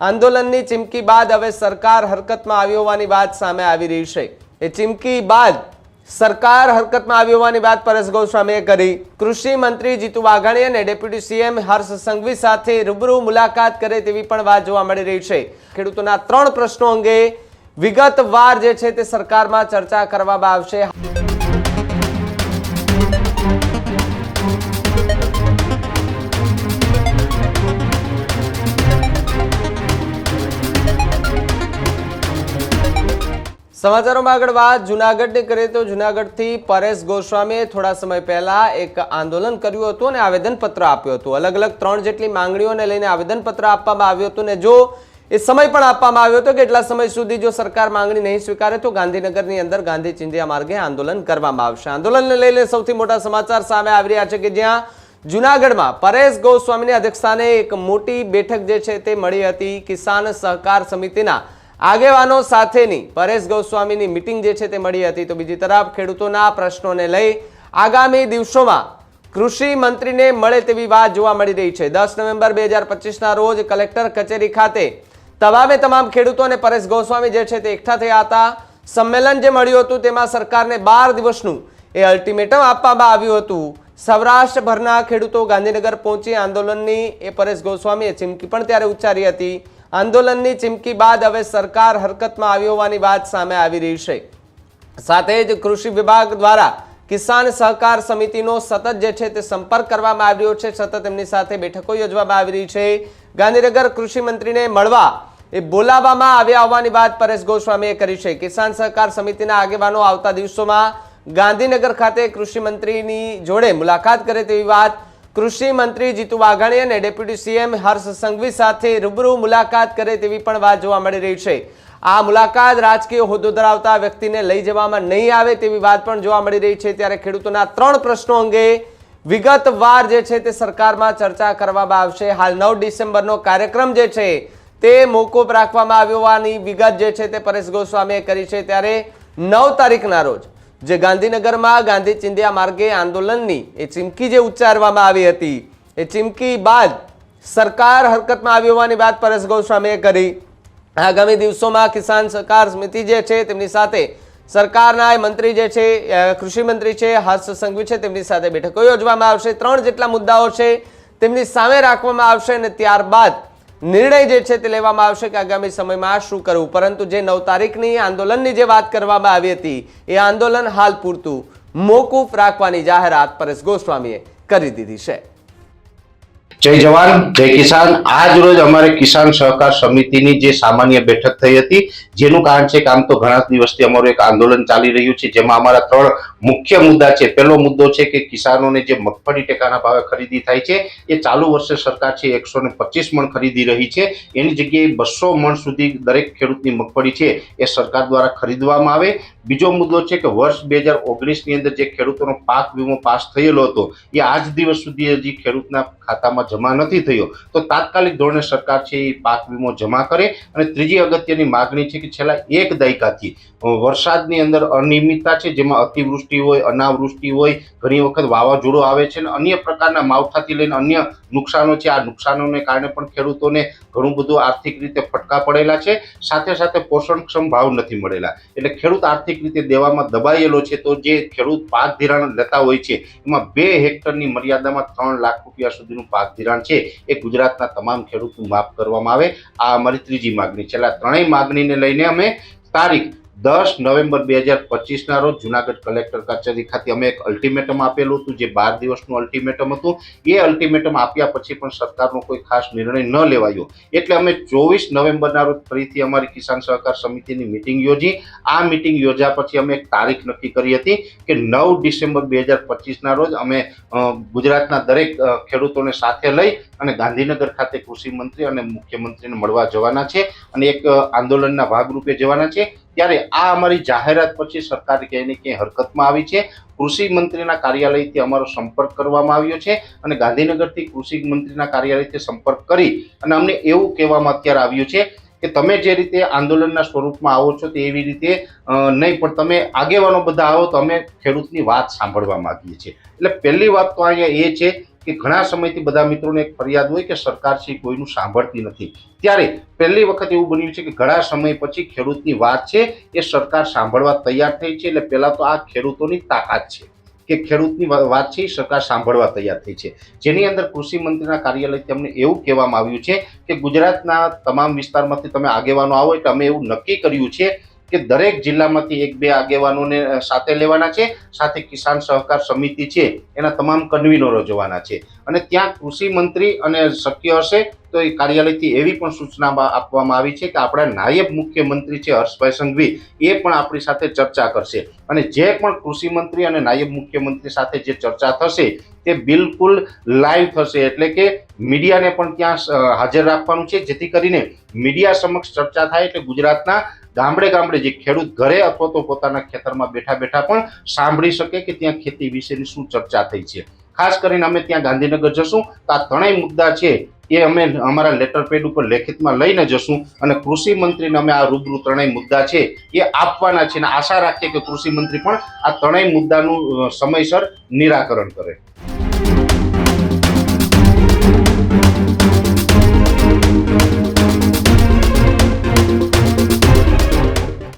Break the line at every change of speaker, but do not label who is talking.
આંદોલનની ચીમકી બાદ હવે સરકાર હરકતમાં આવી હોવાની વાત સામે આવી રહી છે. એ ચીમકી બાદ સરકાર હરકતમાં આવી હોવાની વાત પરેશ ગોસ્વામીએ કરી. કૃષિ મંત્રી જીતુ વાઘાણી અને ડેપ્યુટી સીએમ હર્ષ સંઘવી સાથે રૂબરૂ મુલાકાત કરે તેવી પણ વાત જોવા મળી રહી છે. ખેડૂતોના ત્રણ પ્રશ્નો અંગે વિગતવાર જે છે તે સરકારમાં ચર્ચા કરવામાં આવશે. સમાચારોમાં આગળ વાત. જુનાગઢની કરીએ તો જુનાગઢથી પરેશ ગોસ્વામીએ થોડા સમય પહેલાં એક આંદોલન કર્યું હતું અને આવેદનપત્ર આપ્યું હતું. અલગ અલગ ત્રણ જેટલી માંગણીઓને લઈને આવેદનપત્ર આપવામાં આવ્યું હતું ને જો એ સમય પણ આપવામાં આવ્યો હતો કે એટલા સમય સુધી જો સરકાર માંગણી નહીં સ્વીકારે તો ગાંધીનગરની અંદર ગાંધી ચિંધ્યા માર્ગે આંદોલન કરવામાં આવશે. આંદોલનને લઈને સૌથી મોટા સમાચાર સામે આવી રહ્યા છે કે જ્યાં જુનાગઢમાં પરેશ ગોસ્વામીની અધ્યક્ષતાને એક મોટી બેઠક જે છે તે મળી હતી. કિસાન સહકાર સમિતિના આગેવાનો સાથેની પરેશ ગોસ્વામીની મિટિંગ જે છે તે મળી હતી. તો બીજી તરફ ખેડૂતોના પ્રશ્નોને લઈ આગામી દિવસોમાં કૃષિ મંત્રીને મળે તેવી વાત જોવા મળી રહી છે. દસ નવેમ્બર બે હજાર પચીસના રોજ કલેક્ટર કચેરી ખાતે તમામે તમામ ખેડૂતો અને પરેશ ગોસ્વામી જે છે તે એકઠા થયા હતા. સંમેલન જે મળ્યું હતું તેમાં સરકારને બાર દિવસનું એ અલ્ટિમેટમ આપવામાં આવ્યું હતું. સૌરાષ્ટ્રભરના ખેડૂતો ગાંધીનગર પહોંચી આંદોલનની એ પરેશ ગોસ્વામીએ ચીમકી પણ ત્યારે ઉચ્ચારી હતી. આંદોલનની ચીમકી બાદ હવે સરકાર હરકતમાં આવી હોવાની વાત સામે આવી રહી છે. સાથે જ કૃષિ વિભાગ દ્વારા કિસાન સહકાર સમિતિનો સતત જે છે તે સંપર્ક કરવામાં આવ્યો છે. સતત એમની સાથે બેઠકો યોજવામાં આવી રહી છે. ગાંધીનગર કૃષિ મંત્રીને મળવા એ બોલાવવામાં આવ્યા હોવાની વાત પરેશ ગોસ્વામીએ કરી છે. કિસાન સહકાર સમિતિના આગેવાનો આવતા દિવસોમાં ગાંધીનગર ખાતે કૃષિ મંત્રીની જોડે મુલાકાત કરે તેવી વાત કૃષિ મંત્રી જીતુ વાઘાણી અને ડેપ્યુટી સીએમ હર્ષ સંઘવી સાથે રૂબરૂ મુલાકાત કરે તેવી પણ વાત જોવા મળી રહી છે. આ મુલાકાત રાજકીય હોદ્દો ધરાવતા વ્યક્તિને લઈ જવામાં નહીં આવે તેવી વાત પણ જોવા મળી રહી છે. ત્યારે ખેડૂતોના ત્રણ પ્રશ્નો અંગે વિગતવાર જે છે તે સરકારમાં ચર્ચા કરવામાં આવશે. હાલ નવ ડિસેમ્બરનો કાર્યક્રમ જે છે તે મોકૂફ રાખવામાં આવ્યો હોવાની વિગત જે છે તે પરેશ ગોસ્વામીએ કરી છે. ત્યારે નવ તારીખના રોજ જે ગાંધીનગરમાં ગાંધી ચિંધ્યા માર્ગે આંદોલનની એ ચીમકી જે ઉચ્ચારવામાં આવી હતી, એ ચીમકી બાદ સરકાર હરકતમાં આવી હોવાની વાત પરેશ ગોસ્વામીએ કરી. આગામી દિવસોમાં કિસાન સહકાર સમિતિ જે છે તેમની સાથે સરકારના મંત્રી જે છે કૃષિ મંત્રી છે, હર્ષ સંઘવી છે તેમની સાથે બેઠકો યોજવામાં આવશે. ત્રણ જેટલા મુદ્દાઓ છે તેમની સામે રાખવામાં આવશે અને ત્યારબાદ નિર્ણય જે છે તે લેવામાં આવશે કે આગામી સમયમાં શું કરવું. પરંતુ જે નવ તારીખની આંદોલનની જે વાત કરવામાં આવી હતી, એ આંદોલન હાલ પૂરતું મોકૂફ રાખવાની જાહેરાત પરેશ ગોસ્વામીએ કરી દીધી છે.
જય જવાન, જય કિસાન. આજ રોજ અમારે કિસાન સહકાર સમિતિની જે સામાન્ય બેઠક થઈ હતી, જેનું કારણ છે કે આમ તો ઘણા દિવસથી અમારું એક આંદોલન ચાલી રહ્યું છે, જેમાં અમારા ત્રણ મુખ્ય મુદ્દા છે, પહેલો મુદ્દો છે કે કિસાનોને જે મગફળી ટેકાના ભાવે ખરીદી થાય છે, એ ચાલુ વર્ષે સરકાર છે એકસો ને મણ ખરીદી રહી છે. એની જગ્યાએ બસો મણ સુધી દરેક ખેડૂતની મગફળી છે એ સરકાર દ્વારા ખરીદવામાં આવે. બીજો મુદ્દો છે કે વર્ષ બે હજાર ઓગણીસની અંદર જે ખેડૂતોનો પાક વીમો પાસ થયેલો હતો, એ આજ દિવસ સુધી હજી ખેડૂતના ખાતામાં જમા નથી થયો. તો તાત્કાલિક ધોરણે સરકાર છે એ પાક વીમો જમા કરે. અને ત્રીજી અગત્યની માગણી છે કે છેલ્લા એક દાયકાથી વરસાદની અંદર અનિયમિતતા છે, જેમાં અતિવૃષ્ટિ હોય, અનાવૃષ્ટિ હોય, ઘણી વખત વાવાઝોડું આવે છે અને અન્ય પ્રકારના માવઠાથી લઈને અન્ય નુકસાનો છે. આ નુકસાનોને કારણે પણ ખેડૂતોને ઘણું બધું આર્થિક રીતે ફટકા પડેલા છે. સાથે સાથે પોષણક્ષમ ભાવ નથી મળેલા. એટલે ખેડૂત આર્થિક રીતે દેવામાં દબાયેલો છે તો જે ખેડૂત પાક ધિરાણ લેતા હોય છે, એમાં બે હેક્ટરની મર્યાદામાં ત્રણ લાખ રૂપિયા સુધીનું પાક ધિરાણ છે. એ ગુજરાતના તમામ ખેડૂતનું માફ કરવામાં આવે. આ અમારી ત્રીજી માગણી છે. એટલે ત્રણેય માગણીને લઈને અમે તારીખ દસ નવેમ્બર બે હજાર પચીસના રોજ જુનાગઢ કલેક્ટર કચેરી ખાતે અમે એક અલ્ટિમેટમ આપેલું હતું, જે બાર દિવસનું અલ્ટિમેટમ હતું. એ અલ્ટિમેટમ આપ્યા પછી પણ સરકારનો કોઈ ખાસ નિર્ણય ન લેવાયો. એટલે અમે ચોવીસ નવેમ્બરના રોજ ફરીથી અમારી કિસાન સહકાર સમિતિની મિટિંગ યોજી. આ મિટિંગ યોજ્યા પછી અમે એક તારીખ નક્કી કરી હતી કે નવ ડિસેમ્બર બે હજાર પચીસના રોજ અમે ગુજરાતના દરેક ખેડૂતોને સાથે લઈ અને ગાંધીનગર ખાતે કૃષિ મંત્રી અને મુખ્યમંત્રીને મળવા જવાના છે અને એક આંદોલનના ભાગરૂપે જવાના છે. ત્યારે આ અમારી જાહેરાત પછી સરકાર ક્યાંય ક્યાંય હરકતમાં આવી છે. કૃષિ મંત્રીના કાર્યાલયથી અમારો સંપર્ક કરવામાં આવ્યો છે અને ગાંધીનગરથી કૃષિ મંત્રીના કાર્યાલયથી સંપર્ક કરી અને અમને એવું કહેવામાં અત્યારે આવ્યું છે કે તમે જે રીતે આંદોલનના સ્વરૂપમાં આવો છો તે એવી રીતે નહીં, પણ તમે આગેવાનો બધા આવો તો અમે ખેડૂતની વાત સાંભળવા માંગીએ છીએ. એટલે પહેલી વાત તો અહીંયા એ છે કે ઘણા સમયથી બધા મિત્રોને એક ફરિયાદ હોય કે સરકાર છે કોઈનું સાંભળતી નથી. ત્યારે પહેલી વખત એવું બન્યું છે કે ઘણા સમય પછી ખેડૂતની વાત છે એ સરકાર સાંભળવા તૈયાર થઈ છે એટલે પહેલાં તો આ ખેડૂતોની તાકાત છે કે ખેડૂતની વાત છે એ સરકાર સાંભળવા તૈયાર થઈ છે. જેની અંદર કૃષિ મંત્રીના કાર્યાલય તેમને એવું કહેવામાં આવ્યું છે કે ગુજરાતના તમામ વિસ્તારમાંથી તમે આગેવાનો આવો એટલે અમે એવું નક્કી કર્યું છે કે દરેક જિલ્લામાંથી એક બે આગેવાનોને સાથે લેવાના છે, સાથે કિસાન સહકાર સમિતિ છે, એના તમામ કન્વીનરો જવાના છે. અને ત્યાં કૃષિ મંત્રી અને શક્ય હશે તો એ કાર્યાલયથી એવી પણ સૂચના આપવામાં આવી છે કે આપણા નાયબ મુખ્યમંત્રી છે હર્ષભાઈ સંઘવી, એ પણ આપણી સાથે ચર્ચા કરશે. અને જે પણ કૃષિ મંત્રી અને નાયબ મુખ્યમંત્રી સાથે જે ચર્ચા થશે, તે બિલકુલ લાઈવ થશે. એટલે કે મીડિયાને પણ ત્યાં હાજર રાખવાનું છે, જેથી કરીને મીડિયા સમક્ષ ચર્ચા થાય એટલે ગુજરાતના ગામડે ગામડે જે ખેડૂત ઘરે અથવા તો પોતાના ખેતરમાં બેઠા બેઠા પણ સાંભળી શકે કે ત્યાં ખેતી વિશેની શું ચર્ચા થઈ છે. ખાસ કરીને અમે ત્યાં ગાંધીનગર જશું તો આ ત્રણેય મુદ્દા છે એ અમે અમારા લેટર પેડ ઉપર લેખિતમાં લઈને જશું અને કૃષિ મંત્રીને અમે આ રૂબરૂ ત્રણેય મુદ્દા છે એ આપવાના છે અને આશા રાખીએ કે કૃષિ મંત્રી પણ આ ત્રણેય મુદ્દાનું સમયસર નિરાકરણ કરે.